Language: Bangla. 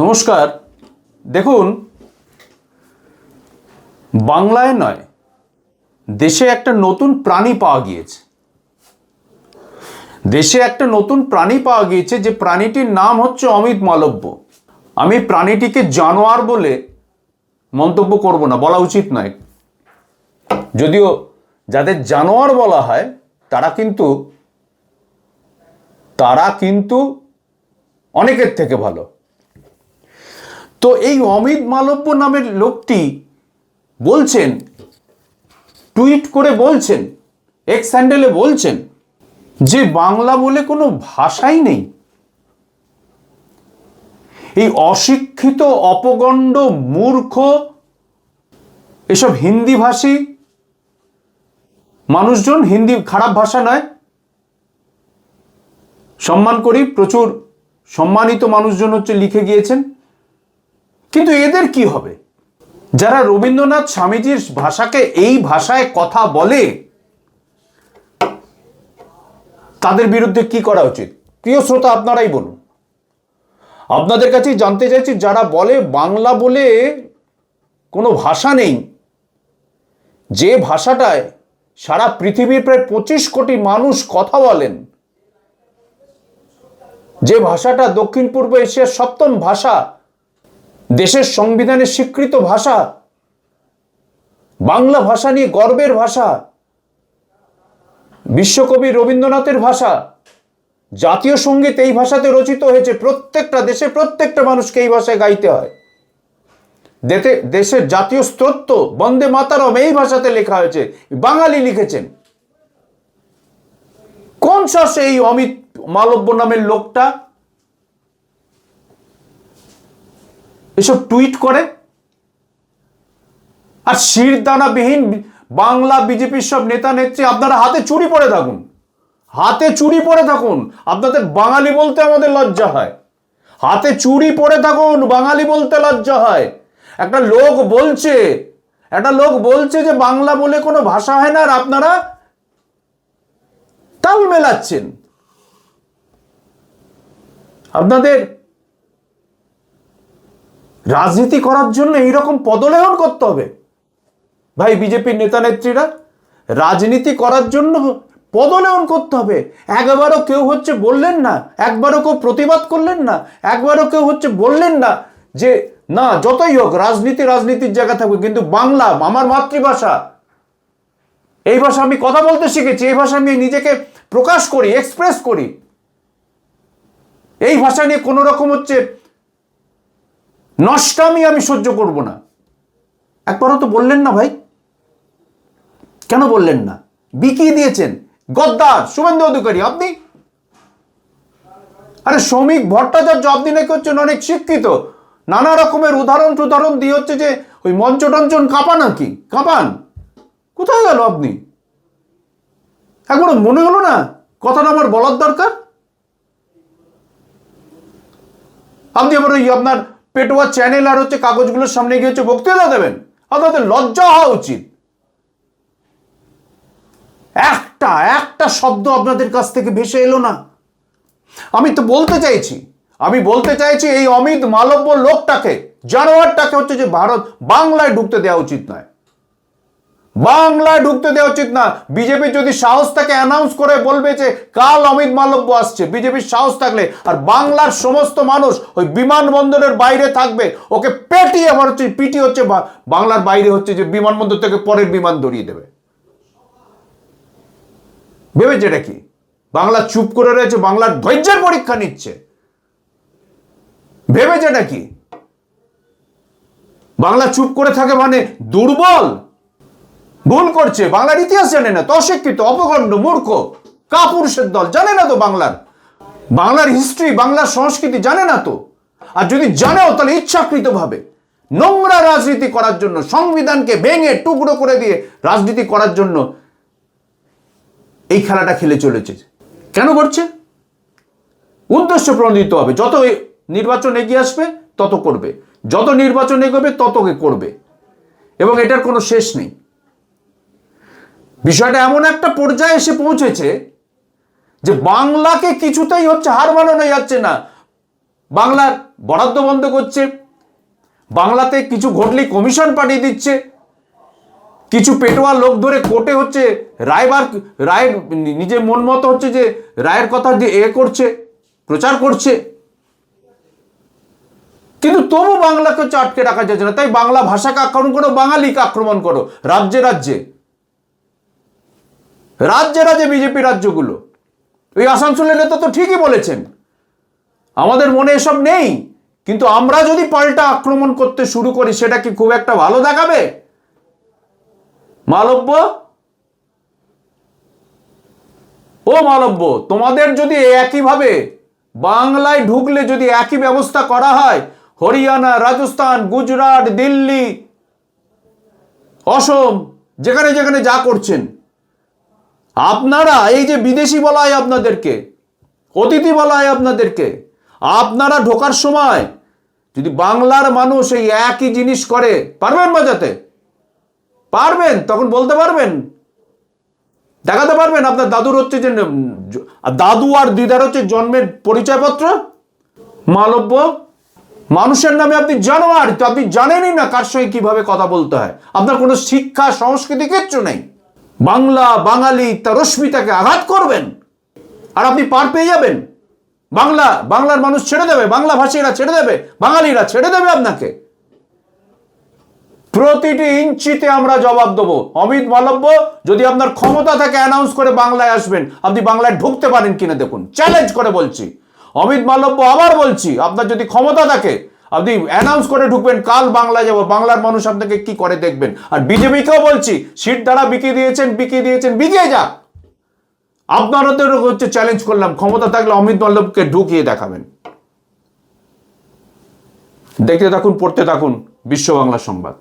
নমস্কার। দেখুন, বাংলায় নয়, দেশে একটা নতুন প্রাণী পাওয়া গিয়েছে। দেশে একটা নতুন প্রাণী পাওয়া গিয়েছে যে প্রাণীটির নাম হচ্ছে অমিত মালব্য। আমি প্রাণীটিকে জানোয়ার বলে মন্তব্য করব না, বলা উচিত নয়। যদিও যাদের জানোয়ার বলা হয়, তারা কিন্তু তারা কিন্তু অনেকের থেকে ভালো। তো এই অমিত মালব্য নামের লোকটি বলছেন, টুইট করে বলছেন এক্স হ্যান্ডেলে বলছেন যে বাংলা বলে কোনো ভাষাই নেই। এই অশিক্ষিত, অপগণ্ড, মূর্খ, এসব হিন্দি ভাষী মানুষজন, হিন্দি খারাপ ভাষা নয়। সম্মান করি, প্রচুর সম্মানিত মানুষজন হচ্ছে লিখে গিয়েছেন। কিন্তু এদের কি হবে? যারা রবীন্দ্রনাথ স্বামীজির ভাষাকে এই ভাষায় কথা বলে, তাদের বিরুদ্ধে কি করা উচিত? প্রিয় শ্রোতা, আপনারাই বলুন। আপনাদের কাছেই জানতে চাইছি, যারা বলে বাংলা বলে কোনো ভাষা নেই, যে ভাষাটায় সারা পৃথিবীর প্রায় পঁচিশ কোটি মানুষ কথা বলেন, যে ভাষাটা দক্ষিণ পূর্ব এশিয়ার সপ্তম ভাষা দেশের সংবিধানের স্বীকৃত ভাষা, বাংলা ভাষা নিয়ে গর্বের ভাষা, বিশ্বকবি রবীন্দ্রনাথের ভাষা, জাতীয় সংগীত এই ভাষাতে রচিত হয়েছে। প্রত্যেকটা দেশে প্রত্যেকটা মানুষকে এই ভাষায় গাইতে হয়। দেশের জাতীয় স্তোত্র, বন্দে মাতারম এই ভাষাতে লেখা হয়েছে। বাঙালি লিখেছেন। কোন সাহসে এই অমিত মালব্য নামের লোকটা এসব টুইট করে। আর শিরদানাবিহীন বাংলা বিজেপির সব নেতা নেত্রী, আপনারা হাতে চুরি পরে থাকুন। হাতে চুরি পরে থাকুন। আপনাদের বাঙালি বলতে আমাদের লজ্জা হয়। হাতে চুরি পরে থাকুন, বাঙালি বলতে লজ্জা হয়। একটা লোক বলছে, একটা লোক বলছে যে বাংলা বলে কোনো ভাষা হয় না, আর আপনারা তাল মেলাচ্ছেন। আপনাদের রাজনীতি করার জন্য এইরকম পদলেহন করতে হবে। ভাই, বিজেপির নেতা নেত্রীরা, রাজনীতি করার জন্য পদলেহন করতে হবে। একবারও কেউ হচ্ছে বললেন না, একবারও কেউ প্রতিবাদ করলেন না, একবারও কেউ হচ্ছে বললেন না যে, না, যতই হোক, রাজনীতি রাজনীতির জায়গা থাকবে কিন্তু বাংলা, আমার মাতৃভাষা, এই ভাষা আমি কথা বলতে শিখেছি, এই ভাষা আমি নিজেকে প্রকাশ করি এক্সপ্রেস করি। এই ভাষা নিয়ে কোনো রকম হচ্ছে নষ্টামি আমি সহ্য করব না। একবারও তো বললেন না ভাই। কেন বললেন না? বিকিয়ে দিয়েছেন। গদ্দার, শুভেন্দু অধিকারী, আপনি? আরে শ্রমিক ভট্টাচার্য, আপনি নাকি হচ্ছেন অনেক শিক্ষিত। নানা রকমের উদাহরণ টুদাহরণ দিয়ে হচ্ছে যে ওই মঞ্চ টঞ্চন কাঁপা নাকি? কাঁপান। কোথায় গেল আপনি? একবার মনে হলো না? কথাটা আমার বলার দরকার? আপনি আবার ওই আপনার পেটোয়া চ্যানেল আর হচ্ছে কাগজগুলোর সামনে গিয়ে হচ্ছে বক্তৃতা দেবেন। অর্থাৎ লজ্জা হওয়া উচিত। একটা একটা শব্দ আপনাদের কাছ থেকে ভেসে এলো না। আমি তো বলতে চাইছি, আমি বলতে চাইছি এই অমিত মালব্য লোকটাকে, জানোয়ারটাকে হচ্ছে যে ভারত, বাংলায় ঢুকতে দেওয়া উচিত নয়। বাংলায় ঢুকতে দেওয়া উচিত না। বিজেপি যদি সাহস থাকে অ্যানাউন্স করে বলবে যে, কাল অমিত মালব্য আসছে, বিজেপির সাহস থাকলে, আর বাংলার সমস্ত মানুষ ওই বিমানবন্দরের বাইরে থাকবে, ওকে পেটিয়ে আবার হচ্ছে পিটি হচ্ছে বাংলার বাইরে হচ্ছে যে বিমানবন্দর থেকে পরের বিমান ধরিয়ে দেবে। ভেবেছে এটা কি? বাংলা চুপ করে রয়েছে, বাংলার ধৈর্যের পরীক্ষা নিচ্ছে। ভেবেছে এটা কি? বাংলা চুপ করে থাকে মানে দুর্বল। ভুল করছে, বাংলার ইতিহাস জানে না তো অশিক্ষিত, অপগণ্ড, মূর্খ, কাপুরুষের দল জানে না তো বাংলার। বাংলার হিস্ট্রি বাংলার সংস্কৃতি জানে না তো। আর যদি জানেও, তাহলে ইচ্ছাকৃতভাবে নোংরা রাজনীতি করার জন্য, সংবিধানকে ভেঙে টুকরো করে দিয়ে রাজনীতি করার জন্য এই খেলাটা খেলে চলেছে। কেন করছে? উদ্দেশ্য প্রণোদিত হবে। যত নির্বাচন এগিয়ে আসবে, তত করবে। যত নির্বাচন এগোবে, ততকে করবে। এবং এটার কোনো শেষ নেই। বিষয়টা এমন একটা পর্যায়ে এসে পৌঁছেছে যে বাংলাকে কিছুতেই হচ্ছে হার মানানো যাচ্ছে না। বাংলার বরাদ্দ বন্ধ করছে, বাংলাতে কিছু ঘটলেই কমিশন পাঠিয়ে দিচ্ছে, কিছু পেটোয়া লোক ধরে কোর্টে হচ্ছে রায়বার রায়ের নিজের মন মতো হচ্ছে যে রায়ের কথা দিয়ে এ করছে, প্রচার করছে। কিন্তু তবু বাংলাকে হচ্ছে আটকে রাখা যাচ্ছে না। তাই বাংলা ভাষাকে আক্রমণ করো, বাঙালিকে আক্রমণ করো, রাজ্যে রাজ্যে। রাজ্যে রাজ্যে বিজেপি রাজ্যগুলো। ওই আসানসোলের নেতা তো ঠিকই বলেছেন। আমাদের মনে এসব নেই, কিন্তু আমরা যদি পাল্টা আক্রমণ করতে শুরু করি, সেটা কি খুব একটা ভালো দেখাবে? মালব্য? ও মালব্য, তোমাদের যদি একইভাবে বাংলায় ঢুকলে যদি একই ব্যবস্থা করা হয়, হরিয়ানা, রাজস্থান, গুজরাট, দিল্লি, অসম, যেখানে যেখানে যা করছেন আপনারা, এই যে বিদেশি বলা হয় আপনাদেরকে, অতিথি বলা হয় আপনাদেরকে, আপনারা ঢোকার সময় যদি বাংলার মানুষ এই একই জিনিস করে, পারবেন বাজাতে? পারবেন, তখন বলতে পারবেন? দেখাতে পারবেন? আপনার দাদুর হচ্ছে যে দাদু আর দিদার হচ্ছে জন্মের পরিচয়পত্র? মালব্য? মানুষের নামে আপনি জানোয়ার, তো আপনি জানেনই না কার সঙ্গে কীভাবে কথা বলতে হয়। আপনার কোনো শিক্ষা, সংস্কৃতি কিচ্ছু নেই। বাংলা বাঙালি তার রশ্মিতাকে আঘাত করবেন। আর আপনি পার পেয়ে যাবেন। বাংলা, বাংলার মানুষ ছেড়ে দেবে, বাংলা ভাষীরা ছেড়ে দেবে, বাঙালিরা ছেড়ে দেবে আপনাকে। প্রতিটি ইঞ্চিতে আমরা জবাব দেবো। অমিত মালব্য, যদি আপনার ক্ষমতা থাকে অ্যানাউন্স করে বাংলায় আসবেন, আপনি বাংলায় ঢুকতে পারেন কিনা দেখুন। চ্যালেঞ্জ করে বলছি। অমিত মালব্য আবার বলছি, আপনার যদি ক্ষমতা থাকে আপনি অ্যানাউন্স করে ঢুকবেন, কাল বাংলা যাব, বাংলার মানুষ আপনাকে কি করে দেখবেন? আর বিজেপিকেও বলছি, সিট দ্বারা বিকিয়ে দিয়েছেন বিকিয়ে দিয়েছেন, বিকিয়ে যাক। আপনারাদের হচ্ছে চ্যালেঞ্জ করলাম, ক্ষমতা থাকলে অমিত মল্লবকে ঢুকিয়ে দেখাবেন। দেখতে থাকুন, পড়তে থাকুন, বিশ্ব বাংলা সংবাদ।